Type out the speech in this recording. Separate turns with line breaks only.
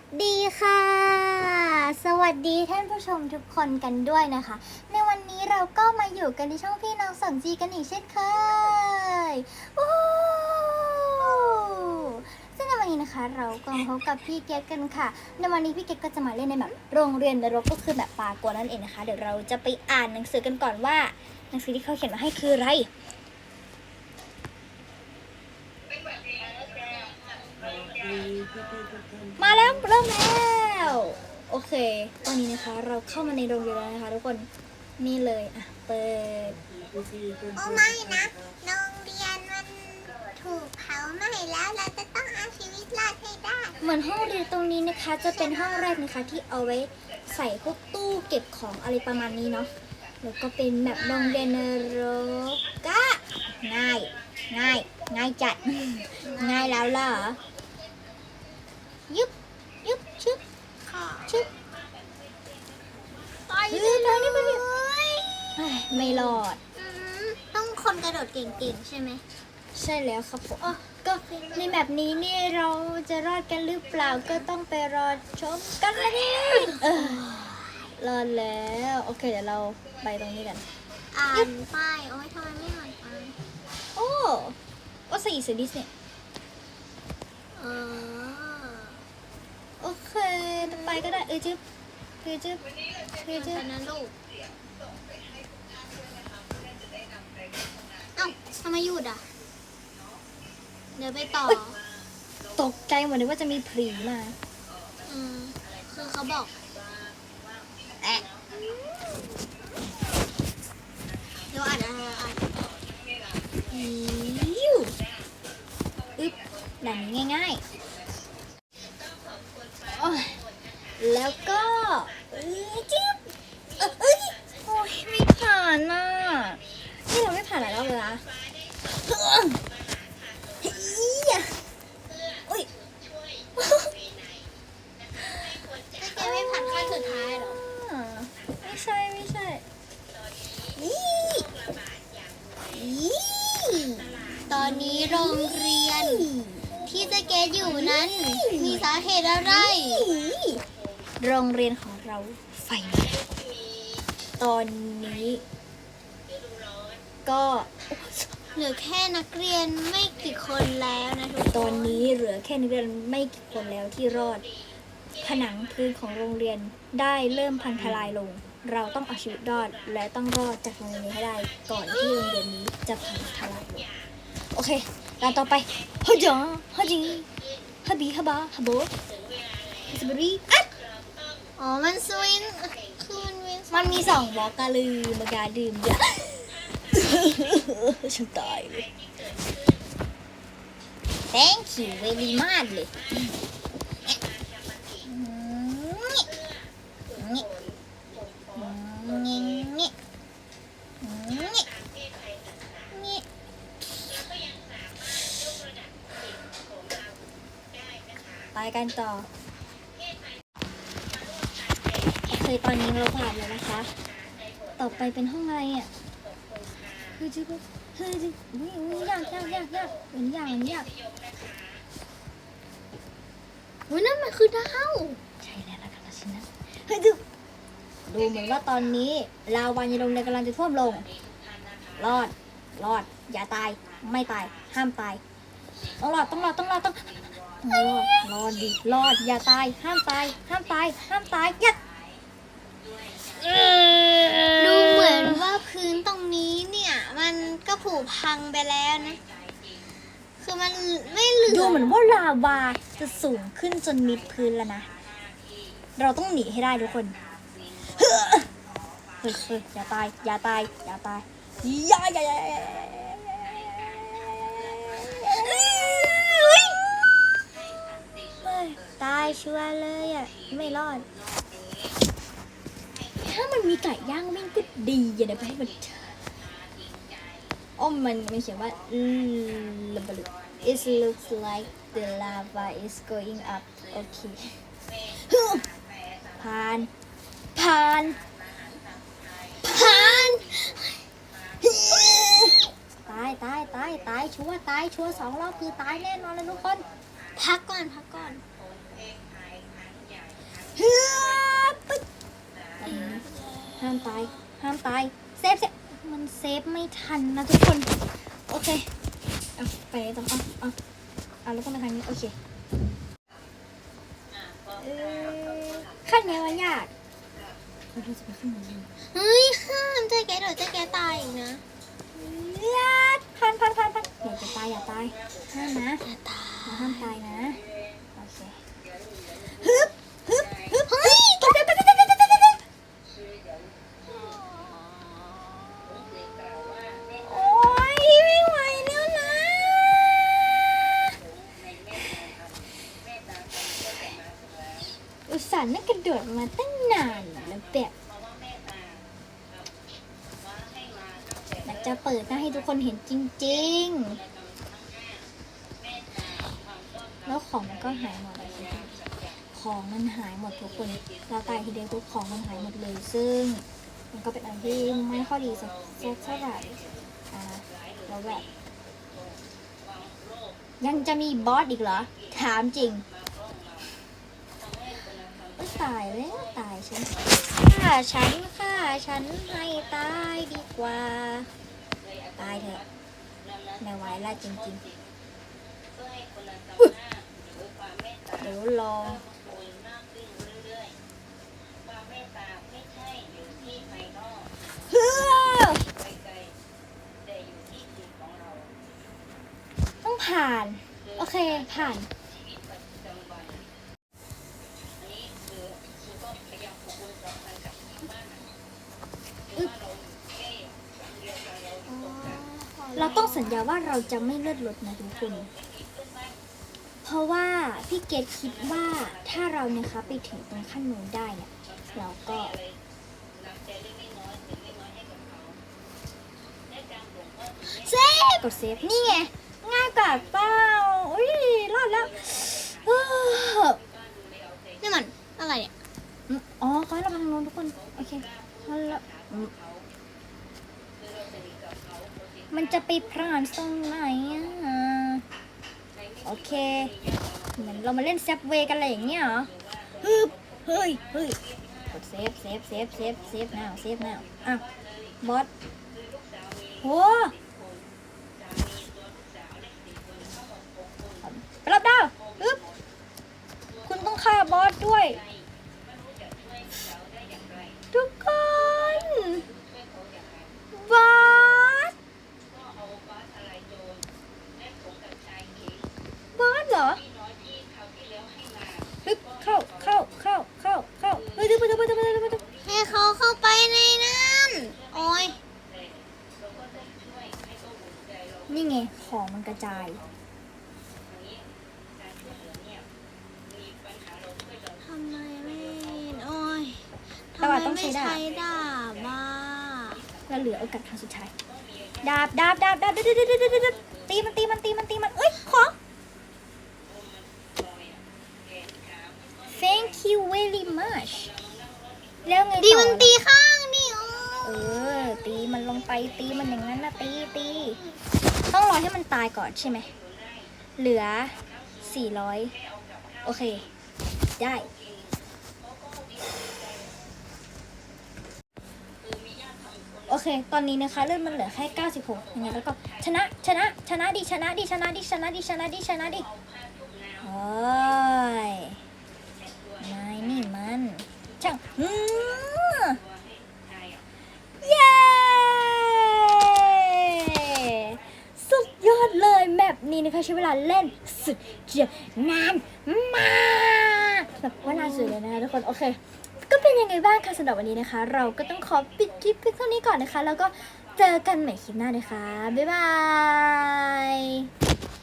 สดีค่ะ สวัสดีท่านผู้ชมทุกคนกันด้วยนะคะ ในวันนี้เราก็มาอยู่กันที่ช่องพี่น้องสองจีกันอีกเช่นเคยวู้ซึ่งในวันนี้นะคะ เราก็พบกับพี่เกดกันค่ะ ในวันนี้พี่เกดก็จะมาเล่นในแบบโรงเรียนนรกก็คือแบบปากวนนั่นเองนะคะ เดี๋ยวเราจะไปอ่านหนังสือกันก่อนว่า หนังสือที่เขาเขียนมาให้คืออะไร มาแล้วเริ่มแล้วโอเค ตอนนี้นะคะเราเข้ามาในโรงเรียนแล้วนะคะ ทุกคนนี่เลยอะเปิด
โอ้ไม่นะโรงเรียนมันถูกเผาไหม้แล้วเราจะต้องเอาชีวิตรอดให้ได้
เหมือนห้องเรียนตรงนี้นะคะ จะเป็นห้องแรกนะคะที่เอาไว้ใส่พวกตู้เก็บของอะไรประมาณนี้เนาะแล้วก็เป็นแบบโรงเรียนนรกก็ง่าย ง่าย ง่ายจัด ง่ายแล้วเหรอ ยุบยุบชึบ
ค่ะ
ชึบ
ไป
เฮ้ยไปนี่ไปนี่เฮ้ยไม่รอด
ต้องคนกระโดดเก่งๆ ใช่ไหม
ใช่แล้วครับผมอ๋อก็ในแบบนี้นี่เราจะรอดกันหรือเปล่าก็ต้องไปรอชมกันเลยเออรอดแล้ว โอเคเดี๋ยวเราไปตรงนี้กัน
อ่านป้ายโอ้ยทำไมไม่อ่านป้าย
โอ้โอ้ใส่อีสดิสเนี่ย
เออ
โอเค ไปก็ได้เออจึ๊บเออจึ๊บเออจึ๊บ
ตอนนั้นลูกเอ้าทำไมหยุดอะ เดี๋ยวไปต่อ
ตกใจหมดเลยว่าจะมีผีมา
อืมคือเขาบอกแอะเดี๋ยวอ่านอะไรอ่าน
อิวอึ๊บด่านนี้ง่ายๆโอ้ย แล้วก็เอ้ยจิ๊บเอ้ยเอ้ยโอ้ยไม่ผ่านน่ะนี่เราไม่ผ่านหลายรอบเลยนะเฮ้ยอุ้ย
แกไม่ผ่านขั้นสุดท้ายเหรอ
ไม่ใช่ไม่ใช่อีอี
ตอนนี้โรงเรียน ที่สเกตอยู่นั้น มีสาเหตุอะไร
โรงเรียนของเราไฟไหม้ตอนนี้ ก็
เหลือแค่นักเรียนไม่กี่คนแล้วนะทุกคน
ตอนนี้เหลือแค่นักเรียนไม่กี่คนแล้วที่รอด ผนังพื้นของโรงเรียนได้เริ่มพังทลายลง เราต้องเอาชีวิตรอดและต้องรอดจากโรงเรียนนี้ให้ได้ก่อนที่โรงเรียนนี้จะพังทลายลงโอเคด่านต่อไปฮจ๋าฮจีฮบีฮบาฮโบฮสบรีอัด
อ๋อ มันสวินคือมันวิน
มันมีสองบล็อกกะลืมมากาดื่มอย่าฉันตายเลย thank you very much เลยไปกันต่อ โอตอนนี้เราผ่านแล้วนะคะ ต่อไปเป็นห้องอะไรอะเฮ้ยจิ๊บเฮ้ยจิ๊บอุ๊ยอุ๊ยยากยากยากยากเหมือนยากเหมือนยาก
อุ้ยนั่นมันคือดาว
ใช่แล้วนะคะสินะเฮ้ยจิ๊บดูเหมือนว่าตอนนี้ลาวานโรงเรียนกำลังจะท่วมลง รอด รอด อย่าตาย ไม่ตาย ห้ามตาย ต้องรอด ต้องรอด ต้องรอด ต้องรอด รอดดิ รอด อย่าตาย ห้ามตาย ห้ามตาย ห้ามตายอย่า
ดูเหมือนว่าพื้นตรงนี้เนี่ย มันก็ผุพังไปแล้วนะ คือมันไม่เหลือ
ดูเหมือนว่าลาวาจะสูงขึ้นจนมิดพื้นแล้วนะ เราต้องหนีให้ได้ทุกคนเฮ้ยเฮ้ยอย่าตาย อย่าตาย อย่าตาย อย่าอย่าอย่าอย่าเฮ้ยตายชัวร์เลยอะ ไม่รอดถ้า มันมีไก่ย่างวิ่งก็ดีอย่าได้ไปให้มันอ้อมมันมันเขียนว่าระเบิด It looks like the lava is going up โอเคผ่าน ผ่าน ผ่าน ตายตายตายตายชัวร์ตายชัวร์สองรอบคือตายแน่นอนเลยทุกคน
พักก่อน พักก่อน
อ เฮ้ยปึ๊ด ห้ามตาย ห้ามตาย เซฟเซฟมันเซฟไม่ทันนะทุกคน โอเค เอาไปต่อเอาเอาเอาแล้วก็มาทางนี้ โอเคเอ่อขั้นไงวะญาติเราจะไปขึ้นยังไง
เฮ้ยห้ามเจ๊แกเดี๋ยวเจ๊แกตายอีกนะ
ญาติพันพันพันพันอย่าจะตายอย่าตายห้ามนะ
อย่าตาย
เราห้ามตายนะ โอเค ฮึบฮึบฮึบเฮ้ยตกใจตกใจตกใจตกใจตกใจโอ๊ยไม่ไหวแล้วนะ น่าห์นั่งกระโดดมาตั้งนานแล้วแบบอยากจะเปิดหน้าให้ทุกคนเห็นจริง ๆ แล้วของมันก็หายหมดเลยของมันหายหมดทุกคน เราตายทีเดียวทุกของมันหายหมดเลย ซึ่ง มันก็เป็นอันที่ไม่ค่อยดีสักเท่าไหร่อ่าแล้วแบบยังจะมีบอสอีกเหรอ ถามจริง ตายแล้วตายฉันฆ่าฉันฆ่าฉันให้ตายดีกว่า ตายเถอะไม่ไหวแล้วจริงๆเดี๋ยวรอเฮ้อต้องผ่าน โอเคผ่าน ต้องสัญญาว่าเราจะไม่เลือดลดนะทุกคน เพราะว่าพี่เกดคิดว่าถ้าเราเนี่ยคะไปถึงตรงขั้นนู้นได้เนี่ยเราก็
เซฟ
กดเซฟนี่ไงง่ายกว่าเปล่าอุ้ยรอดแล้วเนี่
มันอะไรเนี่ย
อ๋อขอให้เราทางโน้นทุกคน โอเคเอาละอื มันจะไปพรานตรงไหนอะ โอเค เหมือนเรามาเล่นแซฟเวย์กันอะไรอย่างเงี้ยเหรอฮึบเฮ้ยเฮ้ยกดเซฟเซฟเซฟเซฟเซฟ now เซฟ now อะบอสโหไปรับดาวฮึบคุณต้องฆ่าบอสด้วย ทุกคน บอส บอสเหรอฮึบเข้า เข้า เข้า เข้า เข้า เฮ้ยดึ๊บดึ๊บดึ๊บดึ๊บดึ๊บดึ๊บ
ให้เขาเข้าไปในนั้นโอ้ย
นี่ไง ของมันกระจาย
ทำไมไม่โอ้ย
แต่ว่าต้องใช้ดาบ
ทำไมไม่ใช้ดาบบ้า
แล้วเหลือโอกาสครั้งสุดท้ายดาบดาบดาบดาบดาบดาบดาบดาบดาบตีมันตีมันตีมันตีมันเอ้ย ของ thank you very much แล้วไงต่อ
ดีมันตีข้างดิโอ้
เออ ตีมันลงไปตีมันอย่างนั้นนะตีตี ต้องรอให้มันตายก่อนใช่ไหม เหลือ 400 โอเค ได้ โอเค ตอนนี้นะคะเลือดมันเหลือแค่ 96ยังไงแล้วก็ชนะ ชนะ ชนะดิ ชนะดิ ชนะดิ ชนะดิ ชนะดิ ชนะดิโอ้ยนายนี่มัน ช่างอืมเย้ สุดยอดเลย แบบนี้นะคะใช้เวลาเล่นสุดจะนานมากแบบว่านานสุดเลยนะคะทุกคนโอเค ก็เป็นยังไงบ้างคะสำหรับวันนี้นะคะ เราก็ต้องขอปิดคลิปเพียงเท่านี้ก่อนนะคะ แล้วก็เจอกันใหม่คลิปหน้านะคะบ๊ายบาย